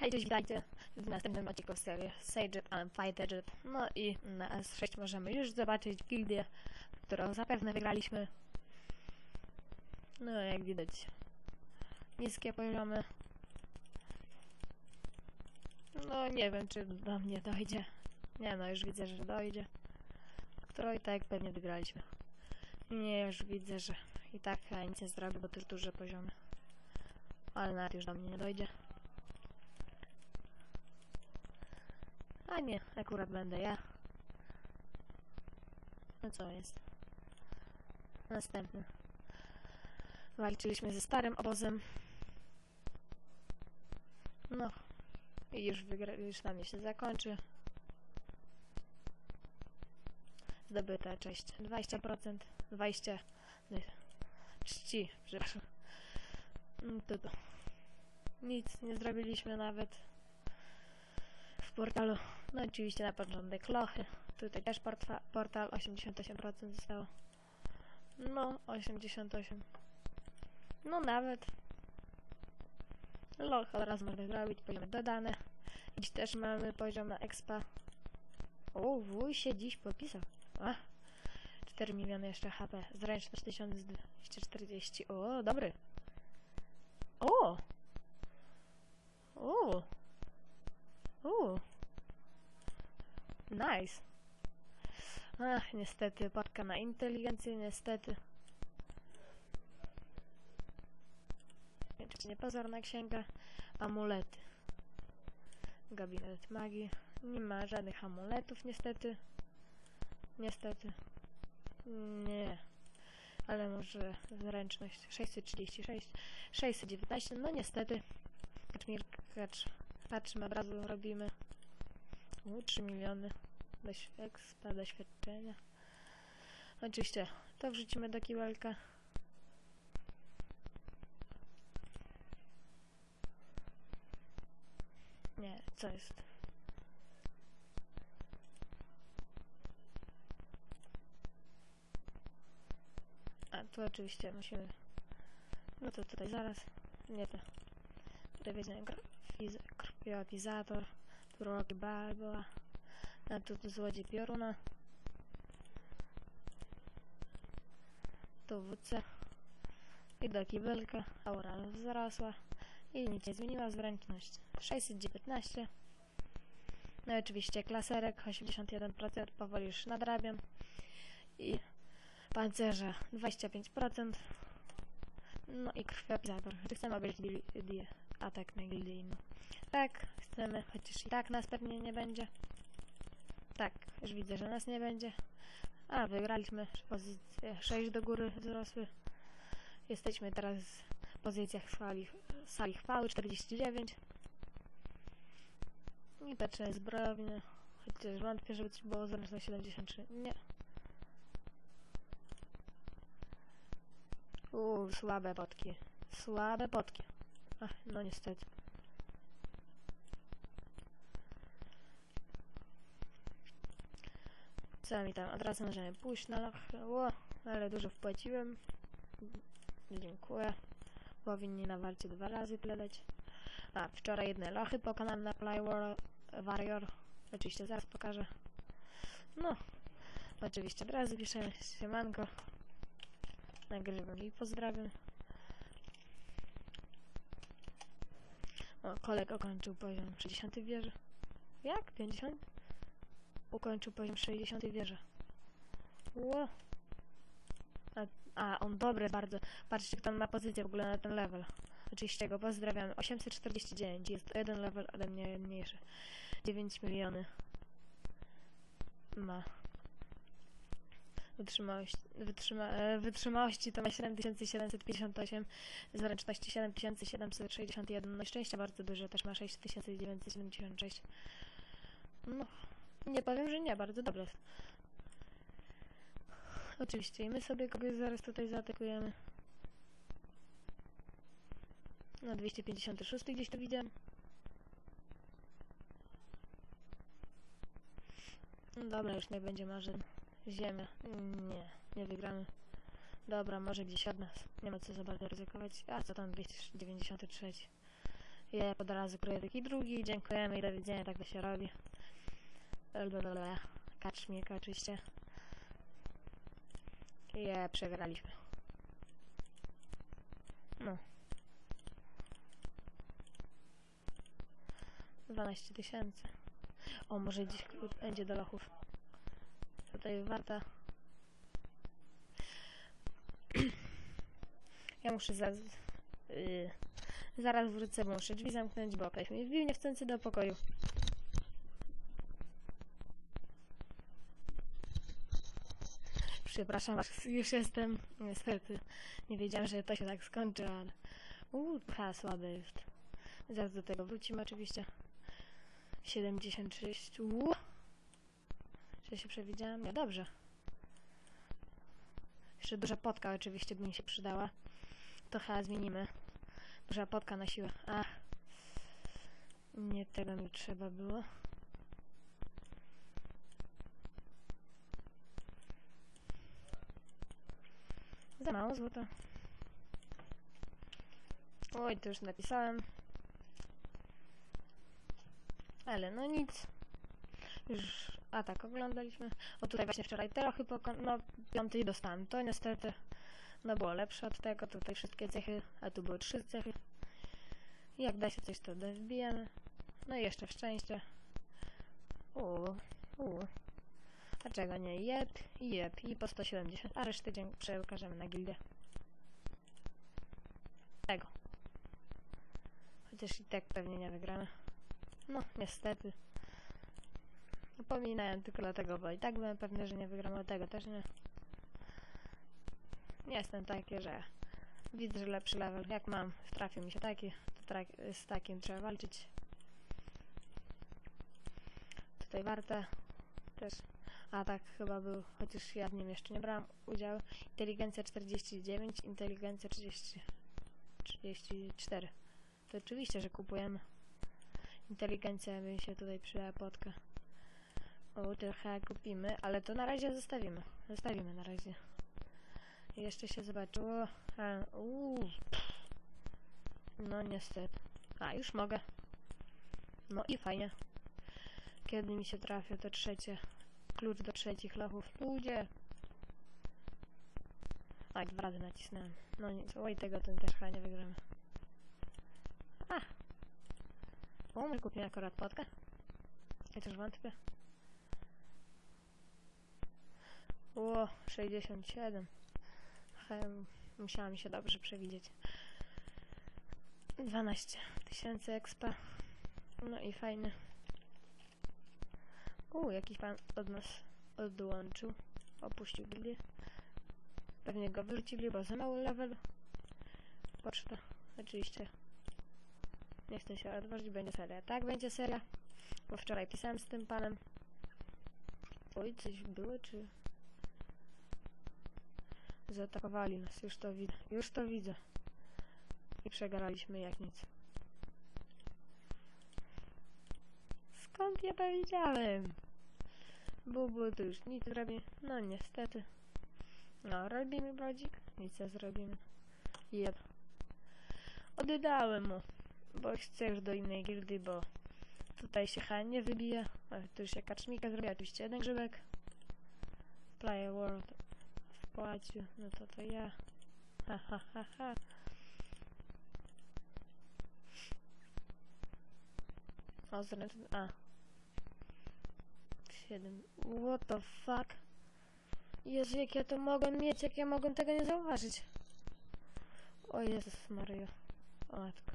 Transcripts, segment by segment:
Hej, cześć, witajcie w następnym odcinku serii Sage and Fighter. No i na S6 możemy już zobaczyć gildię, którą zapewne wygraliśmy. No jak widać, niskie poziomy. No nie wiem, czy do mnie dojdzie. Nie no, już widzę, że dojdzie. Którą i tak pewnie wygraliśmy. Nie, już widzę, że i tak nic nie zrobię, bo to już duże poziomy. Ale nawet już do mnie nie dojdzie. A nie, akurat będę ja. No co jest? Następny. Walczyliśmy ze starym obozem. No. I już, wygra już na mnie się zakończy. Zdobyte, cześć. 20%. 20. Nie. Czci, przepraszam. Mm, To to. Nic nie zrobiliśmy nawet w portalu. No oczywiście na początek lochy. Tutaj też portfa- portal 88% zostało. No, 88. No nawet. Loch od razu można zrobić, poziomy dodane. Dziś też mamy poziom na expa. O, wuj się dziś popisał. A, 4 miliony jeszcze HP. Zręczność 1240. O, dobry. O! O! O! Nice. Ach, niestety, patka na inteligencję, niestety. Niepozorna księga? Amulety. Gabinet magii. Nie ma żadnych amuletów, niestety. Niestety. Nie. Ale może zręczność 636, 619, no niestety. Kaczmir, kacz, patrzmy, od razu robimy. U, 3 miliony dość, expa, doświadczenia. Oczywiście, to wrzucimy do kiwelka. Nie, co jest? A tu oczywiście musimy. No to tutaj zaraz. Nie to. Tutaj weźmiemy rogi balboa. Tu złodziej pioruna. WC. I do kibelka. Aura wzrosła. I nic nie zmieniła zręczność. 619. No i oczywiście klaserek 81%. Powoli już nadrabiam. I pancerze 25%. No i. Czy chcemy obejrzeć gildię? Atak na gildyjną. Tak, chcemy, chociaż i tak nas pewnie nie będzie. Tak, już widzę, że nas nie będzie. A, wygraliśmy. Pozycje 6 do góry wzrosły. Jesteśmy teraz w pozycjach sali, sali chwały 49. I patrzę zbrojownie. Chociaż wątpię, żeby coś było zręczne 73. Nie. Uuu, słabe potki. Słabe potki. Ach, no niestety. Co mi tam? Od razu możemy pójść na loch. Ło, ale dużo wpłaciłem. Dziękuję. Powinni na walce dwa razy tyle. A, wczoraj jedne lochy pokonałem na Plywar Warrior. Oczywiście zaraz pokażę. No, oczywiście od razu piszemy siemanko. Nagrywam i pozdrawiam. O, kolega ukończył poziom 60 wieży. Jak? 50? Ukończył poziom 60 wieży. Ło. A, a, on dobry bardzo. Patrzcie, kto ma pozycję w ogóle na ten level. Oczywiście go pozdrawiam. 849. Jest jeden level ode mnie mniejszy. 9 miliony. Ma. Wytrzymałość, wytrzyma, e, wytrzymałości to ma 7758, zręczności 7761, no i szczęścia bardzo duże, też ma 6976. No, nie powiem, że nie, bardzo dobre. Oczywiście i my sobie kogoś zaraz tutaj zaatakujemy. No 256 gdzieś to widziałem. Dobra, już nie będzie marzeń. Ziemia. Nie, nie wygramy. Dobra, może gdzieś od nas. Nie ma co za bardzo ryzykować. A co tam 293? Ja od razu kroję taki drugi, dziękujemy i do widzenia, tak to się robi. Blablabla. Kaczmik oczywiście. Je, przegraliśmy. No. 12 tysięcy. O, może gdzieś będzie do lochów. Tutaj warta. ja muszę za... Yy, zaraz wrócę, muszę drzwi zamknąć, bo ktoś mnie wbił niechcący do pokoju. Przepraszam już jestem. Niestety, nie wiedziałem, że to się tak skończy, ale... Uuu, słabe jest. Zaraz do tego wrócimy oczywiście. 76. Uuu. Czy się przewidziałam? Nie, dobrze. Jeszcze duża potka oczywiście by mi się przydała. To chyba zmienimy. Duża potka na siłę. Ach. Nie tego mi trzeba było. Za mało złota. Oj, to już napisałem. Ale no nic. Już atak oglądaliśmy. O tutaj właśnie wczoraj trochę poko... No, piąty dostałem. To niestety no było lepsze od tego. Tutaj wszystkie cechy, a tu były trzy cechy. Jak da się coś to wbijemy. No i jeszcze szczęście. Uuu, uuu. Dlaczego nie? Jeb, jeb i po 170. A resztę dzień przekażemy na gildię. Tego. Chociaż i tak pewnie nie wygramy. No, niestety. Upominałem tylko dlatego, bo i tak byłem pewny, że nie wygramy, ale tego też nie. Nie jestem taki, że widzę, że lepszy level. Jak mam, trafił mi się taki, to z takim trzeba walczyć. Tutaj warte też a tak chyba był, chociaż ja w nim jeszcze nie brałam udziału. Inteligencja 49, inteligencja 30, 34. To oczywiście, że kupujemy. Inteligencja by się tutaj przydała potka. O, trochę kupimy, ale to na razie zostawimy. Zostawimy na razie. Jeszcze się zobaczyło. No niestety. A, już mogę. No i fajnie. Kiedy mi się trafią te trzecie klucz do trzecich lochów. Ludzie! A, dwa razy nacisnąłem. No nic, oj, tego ten też chyba nie wygramy. A! O, może kupię akurat potkę? Chociaż wątpię. O, 67. He, musiała mi się dobrze przewidzieć. 12 tysięcy expa. No i fajny. U, jakiś pan od nas odłączył. Opuścił gildię. Pewnie go wyrzucili, bo za mały level. Poczta. Oczywiście. Nie chcę się odważyć, będzie seria. Tak, będzie seria. Bo wczoraj pisałem z tym panem. Oj, coś było, czy... Zaatakowali nas, już to widzę. Już to widzę. I przegraliśmy jak nic. Skąd ja to widziałem? Bubu tu już nic zrobi. No niestety. No, robimy brodzik. Nic nie zrobimy. Jeb. Oddałem mu. Bo chcę już do innej gildy, bo tutaj się chyba nie wybije. A, tu już się kaczmika zrobiła. Oczywiście jeden grzybek. Play World wpłacił. No to to ja. Ha ha ha ha. O, zresztą... A. 7. What the fuck? Jezu, jak ja to mogłem mieć, jak ja mogłem tego nie zauważyć. O Jezus Maryjo. O matko.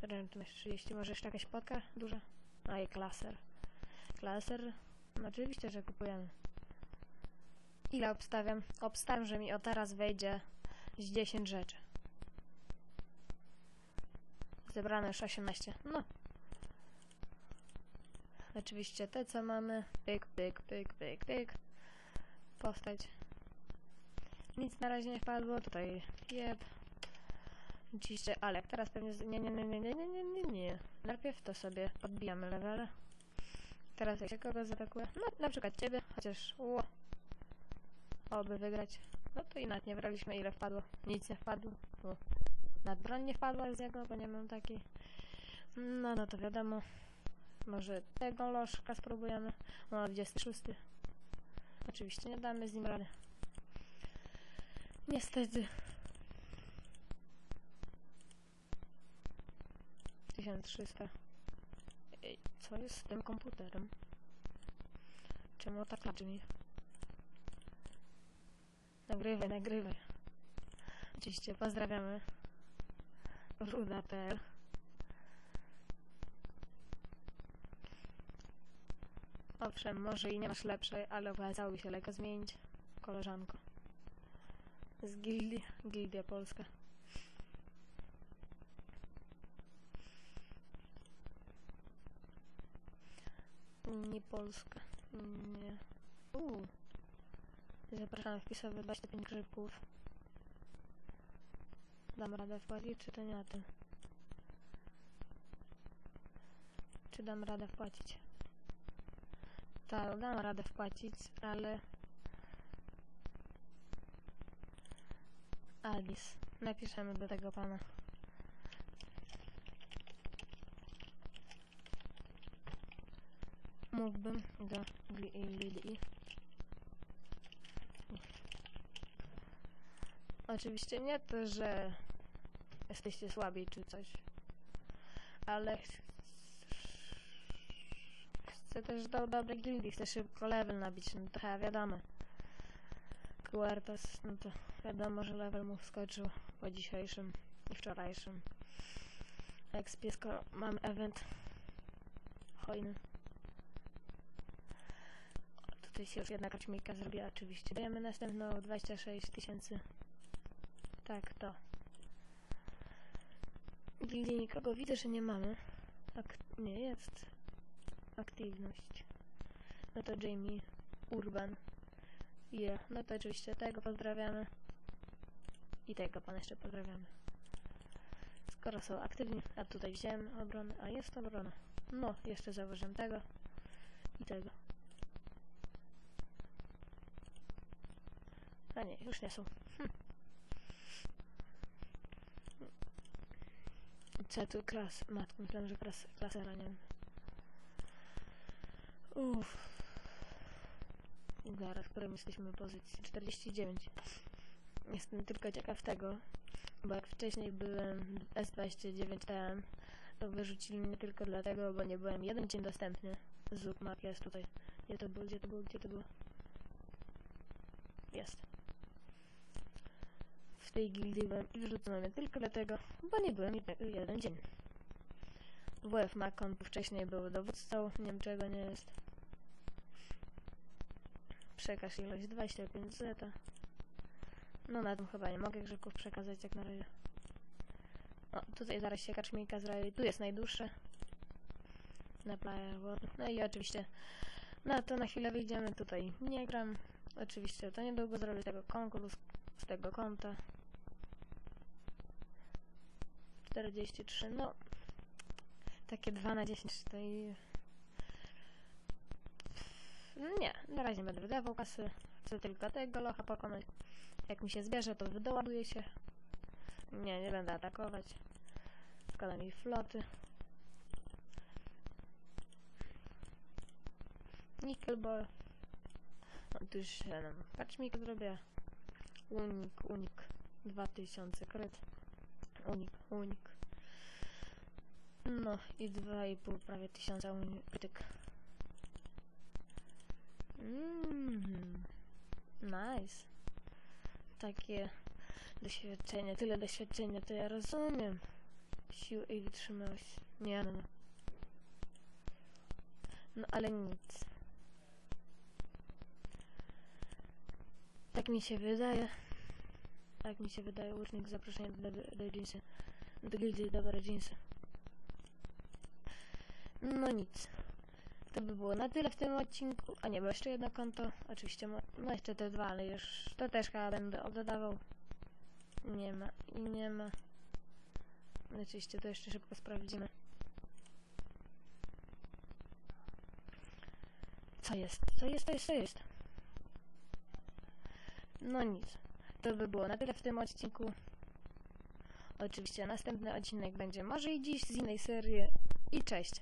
Dobra, tu masz 30, może jeszcze jakaś potka duża? A i klaser. Klaser? No oczywiście, że kupujemy. Ile obstawiam? Obstawiam, że mi o teraz wejdzie z 10 rzeczy. Zebrane już 18. No. Oczywiście te co mamy. Pyk, pyk, pyk, pyk, pyk. Postać. Nic na razie nie wpadło. Tutaj jeb. Oczywiście, ale teraz pewnie... Nie, nie, nie, nie, nie, nie, nie, nie. Najpierw to sobie odbijamy levele. Teraz jak się kogo zaatakuje? No, na przykład ciebie, chociaż... Ło. Oby wygrać. No to i nawet nie wygraliśmy ile wpadło. Nic nie wpadło. O. Nad broń nie wpadła z niego, bo nie mam takiej. No, no to wiadomo. Może tego lożka spróbujemy. No, 26. Oczywiście nie damy z nim rady. Niestety. 1300. Ej, co jest z tym komputerem? Czemu tak mi? Nagrywaj, nagrywaj. Oczywiście pozdrawiamy. Ruda.pl Owszem, może i nie masz lepszej, ale opłacałoby się lekko zmienić. Koleżanko. Z gildii, Gildia Polska. Nie Polska. Nie. Uuu. Zapraszam wpisowy 25 grzybków. Dam radę wpłacić, czy to nie na tym? Czy dam radę wpłacić? Tak, dam radę wpłacić, ale... Alice. Napiszemy do tego pana. Mógłbym do Lili. Oczywiście nie to, że jesteście słabi czy coś, ale ch- chcę też do dobrej gildii, chcę szybko level nabić, no to chyba wiadomo. Quartos, no to wiadomo, że level mu wskoczył po dzisiejszym i wczorajszym. Skoro mam event hojny. Tutaj się już jedna kaczmika zrobiła oczywiście. Dajemy następną 26 tysięcy. Tak, to. Gildii nikogo widzę, że nie mamy. Ak nie jest. Aktywność. No to Jamie Urban. Je. No to oczywiście tego pozdrawiamy. I tego pana jeszcze pozdrawiamy. Skoro są aktywni, a tutaj wziąłem obronę, a jest obrona. No, jeszcze zauważyłem tego i tego. A nie, już nie są. Co tu klas? Matko, myślałem, że klas, klasera, nie. Uff. Zaraz, w którym jesteśmy pozycji? 49. Jestem tylko ciekaw tego, bo jak wcześniej byłem S29TM, to wyrzucili mnie tylko dlatego, bo nie byłem jeden dzień dostępny. Zuk map jest tutaj. Gdzie to było, gdzie to było, gdzie to było? Jest. W tej gildii byłem mnie tylko dlatego, bo nie byłem jed- jeden dzień. WF Macon wcześniej był dowódcą, nie wiem czego nie jest. Przekaż ilość 25 zeta. No na tym chyba nie mogę grzybków przekazać jak na razie. O, tutaj zaraz się kaczmika zrobi. Tu jest najdłuższe. Na Player World. No i oczywiście na to na chwilę wyjdziemy. Tutaj nie gram. Oczywiście to niedługo zrobię tego konkurs z tego konta. 43, no takie 2 na 10 to i... Nie, na razie będę wydawał kasy. Chcę tylko tego locha pokonać. Jak mi się zbierze, to wydoładuje się. Nie, nie będę atakować. Szkoda mi floty. Nickelball. No tu już 7. Kaczmik zrobię. Unik, unik. 2000 kryt. Unik, unik. No i 2,5 prawie tysiąca unik. Mmm. Nice. Takie doświadczenie, tyle doświadczenia, to ja rozumiem. Sił i wytrzymałość. Nie no. No ale nic. Tak mi się wydaje. Tak mi się wydaje, łucznik zaproszenia do, do, do jeansy. Do jeansy. No nic. To by było na tyle w tym odcinku. A nie, bo jeszcze jedno konto. Oczywiście, no jeszcze te dwa, ale już to też chyba będę oddawał. Nie ma i nie ma. Oczywiście to jeszcze szybko sprawdzimy. Co jest? Co jest? Co jest? Co jest? No nic. To by było na tyle w tym odcinku. Oczywiście następny odcinek będzie może i dziś z innej serii, i cześć.